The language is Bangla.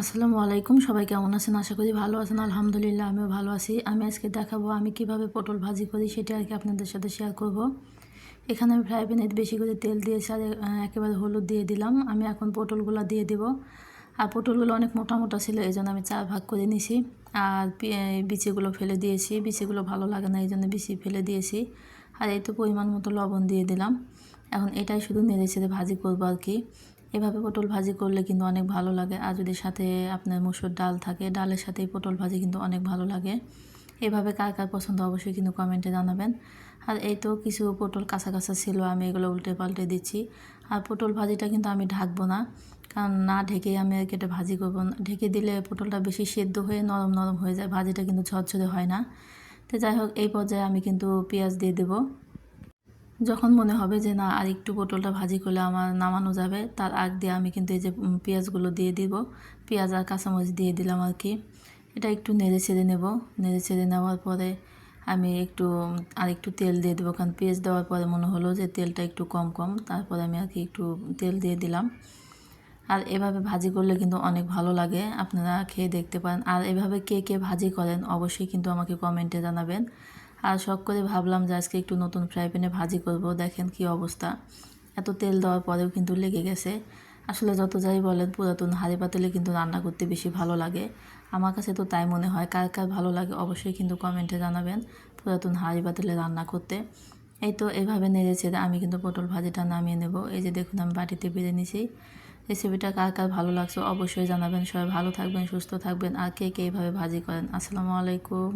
আসসালামু আলাইকুম। সবাই কেমন আছেন? আশা করি ভালো আছেন। আলহামদুলিল্লাহ, আমিও ভালো আছি। আমি আজকে দেখাবো আমি কীভাবে পটল ভাজি করি, সেটা আর কি আপনাদের সাথে শেয়ার করব। এখানে আমি ফ্রাই প্যানে বেশি করে তেল দিয়েছি আর একেবারে হলুদ দিয়ে দিলাম। আমি এখন পটলগুলো দিয়ে দিব। আর পটলগুলো অনেক মোটা মোটা ছিল এই জন্য আমি চার ভাগ করে নিয়েছি। আর বিচিগুলো ফেলে দিয়েছি। বিচিগুলো ভালো লাগে না এই জন্য বিচি ফেলে দিয়েছি। আর এই তো পরিমাণ মতো লবণ দিয়ে দিলাম। এখন এটাই শুধু নেড়ে ছেড়ে ভাজি করব আর কি এভাবে পটল ভাজি করলে কিন্তু অনেক ভালো লাগে। আর যদি সাথে আপনার মুসুর ডাল থাকে, ডালের সাথে পটল ভাজি কিন্তু অনেক ভালো লাগে। এভাবে কার কার পছন্দ অবশ্যই কিন্তু কমেন্টে জানাবেন। আর এই তো কিছু পটল কাঁচা কাঁচা ছিল, আমি এগুলো উল্টে পাল্টে দিচ্ছি। আর পটল ভাজিটা কিন্তু আমি ঢাকবো না, কারণ না ঢেকে আমি আর কি এটা ভাজি করব ঢেকে দিলে পটলটা বেশি সেদ্ধ হয়ে নরম নরম হয়ে যায়, ভাজিটা কিন্তু ঝরঝরে হয় না। তো যাই হোক, এই পর্যায়ে আমি কিন্তু পেঁয়াজ দিয়ে দেবো। যখন মনে হবে যে, না আর একটু পটলটা ভাজি করলে আমার নামানো যাবে, তার আগ দিয়ে আমি কিন্তু এই যে পেঁয়াজগুলো দিয়ে দিব। পেঁয়াজ আর কাঁচামরিচ দিয়ে দিলাম আর কি। এটা একটু নেড়ে ছেড়ে নেব। নেড়ে ছেড়ে নেওয়ার পরে আমি একটু আর একটু তেল দিয়ে দেবো। কারণ পেঁয়াজ দেওয়ার পরে মনে হলো যে, তেলটা একটু কম কম। তারপরে আমি আর কি একটু তেল দিয়ে দিলাম। আর এভাবে ভাজি করলে কিন্তু অনেক ভালো লাগে। আপনারা খেয়ে দেখতে পারেন। আর এভাবে কে কে ভাজি করেন, অবশ্যই কিন্তু আমাকে কমেন্টে জানাবেন। আর শখ করে ভাবলাম যে আজকে একটু নতুন ফ্রাই প্যানে ভাজি করব। দেখেন কি অবস্থা। এত তেল দেওয়ার পরেও কিন্তু লেগে গেছে। আসলে যত যাই বলেন, পুরাতন হাঁড়ি পাতিলে কিন্তু রান্না করতে বেশি ভালো লাগে। আমার কাছে তো তাই মনে হয়। কার কার ভালো লাগে অবশ্যই কিন্তু কমেন্টে জানাবেন পুরাতন হাঁড়ি পাতিলে রান্না করতে। এই তো এভাবে নেড়ে ছেড়ে আমি কিন্তু পটল ভাজিটা নামিয়ে নেব। এই যে দেখুন, আমি বাটিতে বেড়ে নিছি। রেসিপিটা কার কার ভালো লাগছে অবশ্যই জানাবেন। সবাই ভালো থাকবেন, সুস্থ থাকবেন। আর কে কে এইভাবে ভাজি করেন? আসসালামু আলাইকুম।